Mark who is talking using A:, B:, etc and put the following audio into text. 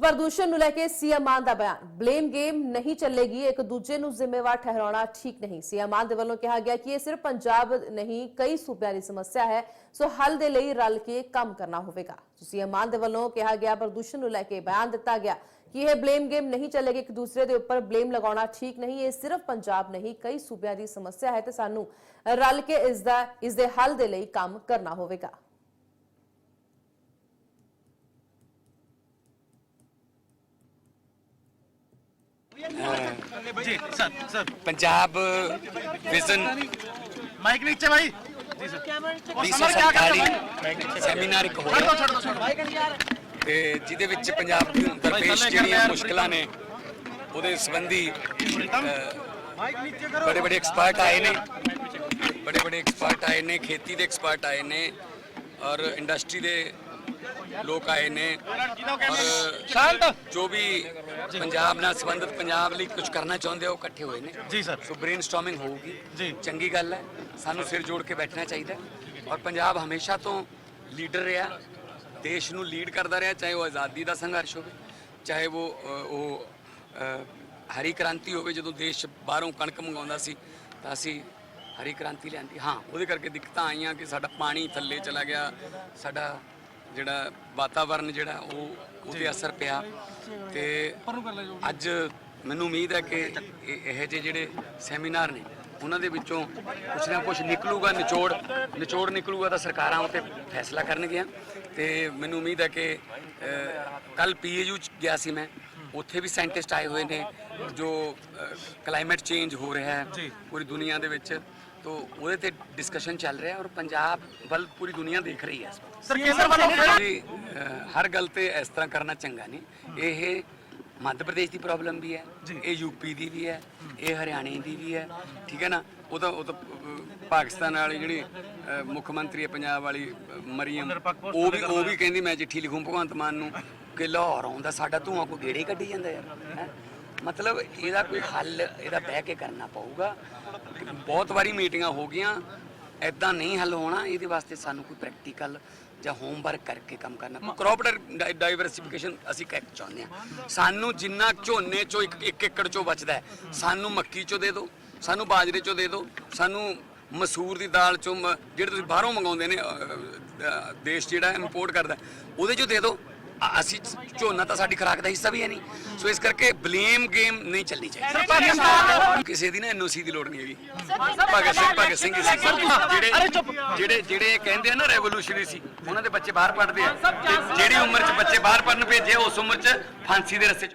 A: ਪ੍ਰਦੂਸ਼ਣ ਨੂੰ ਲੈ ਕੇ ਸੀਐਮ ਮਾਨ ਦਾ ਬਿਆਨ। ਬਲੇਮ ਗੇਮ ਨਹੀਂ ਚੱਲੇਗੀ, ਇੱਕ ਦੂਜੇ ਨੂੰ ਜ਼ਿੰਮੇਵਾਰ ਠਹਿਰਾਉਣਾ ਠੀਕ ਨਹੀਂ। ਸੀਐਮ ਮਾਨ ਦੇ ਵੱਲੋਂ ਕਿਹਾ ਗਿਆ ਕਿ ਇਹ ਸਿਰਫ ਪੰਜਾਬ ਨਹੀਂ, ਕਈ ਸੂਬਿਆਂ ਦੀ ਸਮੱਸਿਆ ਹੈ, ਸੋ ਹੱਲ ਦੇ ਲਈ ਰਲ ਕੇ ਕੰਮ ਕਰਨਾ ਹੋਵੇਗਾ। ਸੀਐਮ ਮਾਨ ਦੇ ਵੱਲੋਂ ਕਿਹਾ ਗਿਆ, ਪ੍ਰਦੂਸ਼ਣ ਨੂੰ ਲੈ ਕੇ ਬਿਆਨ ਦਿੱਤਾ ਗਿਆ ਕਿ ਇਹ ਬਲੇਮ ਗੇਮ ਨਹੀਂ ਚੱਲੇਗੀ, ਇੱਕ ਦੂਸਰੇ ਦੇ ਉੱਪਰ ਬਲੇਮ ਲਗਾਉਣਾ ਠੀਕ ਨਹੀਂ, ਇਹ ਸਿਰਫ ਪੰਜਾਬ ਨਹੀਂ, ਕਈ ਸੂਬਿਆਂ ਦੀ ਸਮੱਸਿਆ ਹੈ ਤੇ ਸਾਨੂੰ ਰਲ ਕੇ ਇਸ ਦਾ, ਇਸ ਦੇ ਹੱਲ ਦੇ ਲਈ ਕੰਮ ਕਰਨਾ ਹੋਵੇਗਾ।
B: जी sir sir
C: Punjab vision
B: mike नीचे भाई जी सर
C: ਦੀ
B: ਸਮਰ ਕਿਆ ਕਰਦਾ
C: ਸਰਕਾਰੀ ਸੈਮੀਨਾਰ ਇੱਕ
B: छोड़ दो
C: ਹੋਇਆ
B: छोड़ दो छोड़ दो
C: ਤੇ ਜਿਹਦੇ ਵਿੱਚ ਪੰਜਾਬ ਦੀ ਦਰਪੇਸ਼ ਜਿਹੜੀਆਂ ਮੁਸ਼ਕਲਾਂ ਨੇ ਉਹਦੇ ਸੰਬੰਧੀ
B: माइक नीचे करो
C: ਬੜੇ ਬੜੇ ਐਕਸਪਰਟ ਆਏ ਨੇ ਬੜੇ ਬੜੇ ਐਕਸਪਰਟ ਆਏ ਨੇ ਖੇਤੀ ਦੇ ਐਕਸਪਰਟ ਆਏ ਨੇ ਔਰ ਇੰਡਸਟਰੀ ਦੇ ਲੋਕ ਆਏ ਨੇ ਔਰ ਜੋ ਵੀ ਪੰਜਾਬ ਨਾਲ ਸੰਬੰਧਿਤ ਪੰਜਾਬ ਲਈ ਕੁਝ ਕਰਨਾ ਚਾਹੁੰਦੇ ਹੋ ਇਕੱਠੇ ਹੋਏ ਨੇ।
B: ਜੀ ਸਰ
C: ਸੋ ਬ੍ਰੇਨਸਟਾਰਮਿੰਗ ਹੋਊਗੀ।
B: ਜੀ।
C: ਚੰਗੀ ਗੱਲ ਹੈ। ਸਾਨੂੰ ਸਿਰ ਜੋੜ ਕੇ ਬੈਠਣਾ ਚਾਹੀਦਾ ਔਰ ਪੰਜਾਬ ਹਮੇਸ਼ਾ ਤੋਂ ਲੀਡਰ ਰਿਹਾ। ਦੇਸ਼ ਨੂੰ ਲੀਡ ਕਰਦਾ ਰਿਹਾ ਚਾਹੇ ਉਹ ਆਜ਼ਾਦੀ ਦਾ ਸੰਘਰਸ਼ ਹੋਵੇ ਚਾਹੇ ਉਹ ਉਹ ਹਰੀ ਕ੍ਰਾਂਤੀ ਹੋਵੇ ਜਦੋਂ ਦੇਸ਼ ਬਾਹਰੋਂ ਕਣਕ ਮੰਗਾਉਂਦਾ ਸੀ ਤਾਂ ਅਸੀਂ ਹਰੀ ਕ੍ਰਾਂਤੀ ਲਿਆਂਦੀ। ਹਾਂ ਉਹਦੇ ਕਰਕੇ ਦਿੱਕਤਾਂ ਆਈਆਂ ਕਿ ਸਾਡਾ ਪਾਣੀ ਥੱਲੇ ਚਲਾ ਗਿਆ ਸਾਡਾ ਜਿਹੜਾ ਵਾਤਾਵਰਨ ਜਿਹੜਾ ਉਹ ਉਹਦੇ ਅਸਰ ਪਿਆ ਤੇ ਅੱਜ ਮੈਨੂੰ ਉਮੀਦ ਹੈ ਕਿ ਇਹ ਇਹੋ ਜਿਹੇ ਜਿਹੜੇ ਸੈਮੀਨਾਰ ਨੇ ਉਹਨਾਂ ਦੇ ਵਿੱਚੋਂ ਕੁਛ ਨਾ ਕੁਛ ਨਿਕਲੂਗਾ ਨਿਚੋੜ ਨਿਚੋੜ ਨਿਕਲੂਗਾ ਤਾਂ ਸਰਕਾਰਾਂ ਉੱਤੇ ਫੈਸਲਾ ਕਰਨਗੀਆਂ। ਤੇ ਮੈਨੂੰ ਉਮੀਦ ਹੈ ਕਿ ਕੱਲ ਪੀਏਯੂ ਚ ਗਿਆ ਸੀ ਮੈਂ ਉੱਥੇ ਵੀ ਸਾਇੰਟਿਸਟ ਆਏ ਹੋਏ ਨੇ ਜੋ ਕਲਾਈਮੇਟ ਚੇਂਜ ਹੋ ਰਿਹਾ ਹੈ ਪੂਰੀ ਦੁਨੀਆ ਦੇ ਵਿੱਚ। ਤੋ ਉਹਦੇ ਤੇ ਡਿਸਕਸ਼ਨ ਚੱਲ ਰਿਹਾ ਔਰ ਪੰਜਾਬ ਵੱਲ ਪੂਰੀ ਦੁਨੀਆ ਦੇਖ ਰਹੀ ਹੈ ਇਸ ਵਕਤ
B: ਸਰ ਕੇਂਦਰ ਵੱਲੋਂ
C: ਜੀ, ਅ, ਹਰ ਗੱਲ ਤੇ ਇਸ ਤਰ੍ਹਾਂ ਕਰਨਾ ਚੰਗਾ ਨਹੀਂ ਇਹ ਮੱਧ ਪ੍ਰਦੇਸ਼ ਦੀ ਪ੍ਰੋਬਲਮ ਵੀ ਹੈ ਇਹ ਯੂਪੀ ਦੀ ਵੀ ਹੈ ਇਹ ਹਰਿਆਣੇ ਦੀ ਵੀ ਹੈ ਠੀਕ ਹੈ ਨਾ ਉਹ ਤਾਂ ਉਹ ਤਾਂ ਅ, ਪਾਕਿਸਤਾਨ ਵਾਲੀ ਜਿਹੜੀ ਅ, ਮੁੱਖ ਮੰਤਰੀ ਹੈ ਪੰਜਾਬ ਵਾਲੀ ਅ, ਮਰੀਮ ਉਹ ਵੀ ਉਹ ਵੀ ਕਹਿੰਦੀ ਮੈਂ ਚਿੱਠੀ ਲਿਖੂੰ ਭਗਵੰਤ ਮਾਨ ਨੂੰ ਕਿ ਲਾਹੌਰ ਆਉਂਦਾ ਸਾਡਾ ਧੂਆਂ ਕੋਈ ਗੇੜੇ ਕੱਢੀ ਜਾਂਦਾ ਯਾਰ ਹੈਂ। ਮਤਲਬ ਇਹਦਾ ਕੋਈ ਹੱਲ ਇਹਦਾ ਬਹਿ ਕੇ ਕਰਨਾ ਪਊਗਾ। ਬਹੁਤ ਵਾਰੀ ਮੀਟਿੰਗਾਂ ਹੋ ਗਈਆਂ ਐਦਾਂ ਨਹੀਂ ਹੱਲ ਹੋਣਾ ਇਹਦੇ ਵਾਸਤੇ ਸਾਨੂੰ ਕੋਈ ਪ੍ਰੈਕਟੀਕਲ ਜਾਂ ਹੋਮਵਰਕ ਕਰਕੇ ਕੰਮ ਕਰਨਾ। ਕ੍ਰੌਪ ਡਾਈਵਰਸਿਫਿਕੇਸ਼ਨ ਅਸੀਂ ਕਹਿ ਚਾਹੁੰਦੇ ਹਾਂ। ਸਾਨੂੰ ਜਿੰਨਾ ਝੋਨੇ ਚੋਂ ਇੱਕ ਇੱਕ ਏਕੜ ਚੋਂ ਬਚਦਾ ਸਾਨੂੰ ਮੱਕੀ ਚੋਂ ਦੇ ਦਿਓ ਸਾਨੂੰ ਬਾਜਰੇ ਚੋਂ ਦੇ ਦਿਓ ਸਾਨੂੰ ਮਸੂਰ ਦੀ ਦਾਲ ਚੋਂ ਜਿਹੜੇ ਤੁਸੀਂ ਬਾਹਰੋਂ ਮੰਗਾਉਂਦੇ ਨੇ ਦੇਸ਼ ਜਿਹੜਾ ਇੰਪੋਰਟ ਕਰਦਾ ਉਹਦੇ ਚੋਂ ਦੇ ਦਿਓ। ਅ- ਅਸੀਂ ਝੋਨਾ ਤਾਂ ਸਾਡੀ ਖੁਰਾਕ ਦਾ ਹਿੱਸਾ ਵੀ ਹੈ ਨਹੀਂ। ਸੋ ਇਸ ਕਰਕੇ ਬਲੇਮ ਗੇਮ ਨਹੀਂ ਚੱਲਣੀ ਚਾਹੀਦੀ। ਕਿਸੇ ਦੀ ਨਾ ਐਨਓਸੀ ਦੀ ਲੋੜ ਨਹੀਂ ਹੈਗੀ। ਭਗਤ ਸਿੰਘ ਭਗਤ ਸਿੰਘ ਸੀ ਜਿਹੜੇ ਜਿਹੜੇ ਜਿਹੜੇ ਕਹਿੰਦੇ ਆ ਨਾ ਰੈਵੋਲੂਸ਼ਨਰੀ ਸੀ ਉਹਨਾਂ ਦੇ ਬੱਚੇ ਬਾਹਰ ਪੜ੍ਹਦੇ ਆ। ਤੇ ਜਿਹੜੀ ਉਮਰ 'ਚ ਬੱਚੇ ਬਾਹਰ ਪੜ੍ਹਨ ਭੇਜੇ ਉਸ ਉਮਰ 'ਚ ਫਾਂਸੀ ਦੇ ਰਸਤੇ 'ਚ।